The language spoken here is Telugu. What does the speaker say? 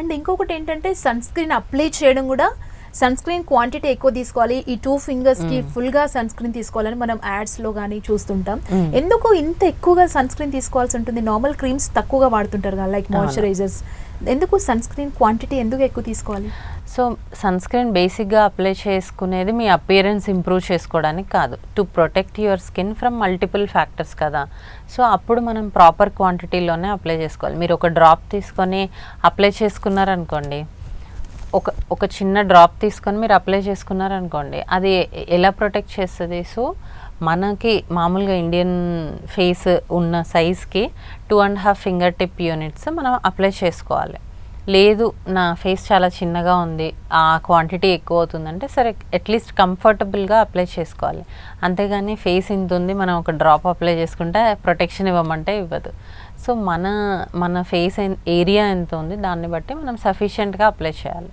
అండ్ ఇంకొకటి ఏంటంటే సన్ స్క్రీన్ అప్లై చేయడం కూడా సన్ స్క్రీన్ క్వాంటిటీ ఎక్కువ తీసుకోవాలి. ఈ టూ ఫింగర్స్కి ఫుల్గా సన్ స్క్రీన్ తీసుకోవాలని మనం యాడ్స్లో కానీ చూస్తుంటాం. ఎందుకు ఇంత ఎక్కువగా సన్ స్క్రీన్ తీసుకోవాల్సి ఉంటుంది? నార్మల్ క్రీమ్స్ తక్కువగా వాడుతుంటారు కదా లైక్. మాయిశ్చరైజర్స్ ఎందుకు సన్ స్క్రీన్ క్వాంటిటీ ఎందుకు ఎక్కువ తీసుకోవాలి? సో సన్ స్క్రీన్ బేసిక్గా అప్లై చేసుకునేది మీ అపియరెన్స్ ఇంప్రూవ్ చేసుకోవడానికి కాదు. To protect your skin from multiple factors కదా. సో అప్పుడు మనం ప్రాపర్ క్వాంటిటీలోనే అప్లై చేసుకోవాలి. మీరు ఒక డ్రాప్ తీసుకొని అప్లై చేసుకున్నారనుకోండి ఒక ఒక చిన్న డ్రాప్ తీసుకొని మీరు అప్లై చేసుకున్నారనుకోండి అది ఎలా ప్రొటెక్ట్ చేస్తుంది? సో మనకి మామూలుగా ఇండియన్ ఫేస్ ఉన్న సైజ్కి two and half fingertip units మనం అప్లై చేసుకోవాలి. లేదు నా ఫేస్ చాలా చిన్నగా ఉంది ఆ క్వాంటిటీ ఎక్కువ అవుతుందంటే సరే అట్లీస్ట్ కంఫర్టబుల్గా అప్లై చేసుకోవాలి. అంతేగాని ఫేస్ ఇంత ఉంది మనం ఒక డ్రాప్ అప్లై చేసుకుంటే ప్రొటెక్షన్ ఇవ్వమంటే ఇవ్వదు. సో మన మన ఫేస్ ఏరియా ఎంత ఉంది దాన్ని బట్టి మనం సఫిషియెంట్గా అప్లై చేయాలి.